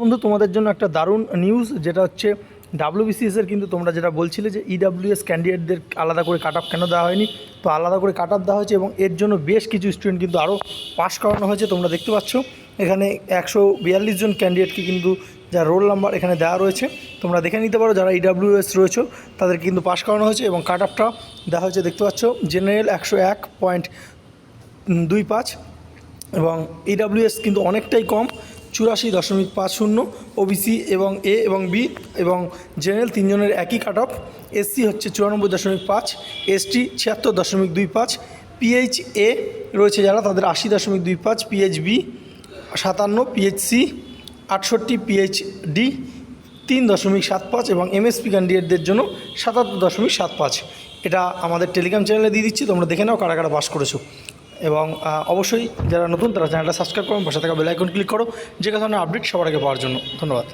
বন্ধু, তোমাদের জন্য একটা দারুণ নিউজ যেটা হচ্ছে ডাব্লিউবিসিএস এর কিন্তু তোমরা যেটা বলছিলে যে ইডাব্লিউএস ক্যান্ডিডেটদের আলাদা করে কাট কেন দেওয়া হয়নি? তো আলাদা করে কাট দেওয়া হয়েছে এবং এর জন্য বেশ কিছু স্টুডেন্ট কিন্তু আরও পাশ করানো হয়েছে, তোমরা দেখতে পাচ্ছ। এখানে একশো বিয়াল্লিশ জন ক্যান্ডিডেটকে কিন্তু যার রোল নাম্বার এখানে দেওয়া রয়েছে। তোমরা দেখে নিতে পারো, যারা ইডাব্লিউএস রয়েছে, তাদের কিন্তু পাশ করানো হয়েছে এবং কাট অফটা দেওয়া হয়েছে, দেখতে পাচ্ছ। জেনারেল একশো এক পয়েন্ট দুই পাঁচ এবং ইডাব্লিউএস কিন্তু অনেকটাই কম। চুরাশি দশমিক পাঁচ শূন্য ওবিসি এবং এ এবং বি এবং জেনারেল তিনজনের একই কাট অফ এসসি হচ্ছে চুরানব্বই দশমিক পাঁচ এসটি ছিয়াত্তর দশমিক দুই পাঁচ পিএইচ এ রয়েছে যারা তাদের আশি দশমিক দুই পাঁচ পিএইচ বি সাতান্ন পিএইচসি আটষট্টি পিএইচডি তিন দশমিক সাত পাঁচ এবং এমএসপি ক্যান্ডিডেটদের জন্য সাতাত্তর দশমিক সাত পাঁচ। এটা আমাদের টেলিগ্রাম চ্যানেলে দিয়ে দিচ্ছি, তোমরা দেখে নাও কারা কারা পাস করেছ। এবং অবশ্যই যারা নতুন তারা চ্যানেলটা সাবস্ক্রাইব করুন, পাশে থাকা বেল আইকন ক্লিক করো, যে ধরনের আপডেট সবার আগে পাওয়ার জন্য। ধন্যবাদ।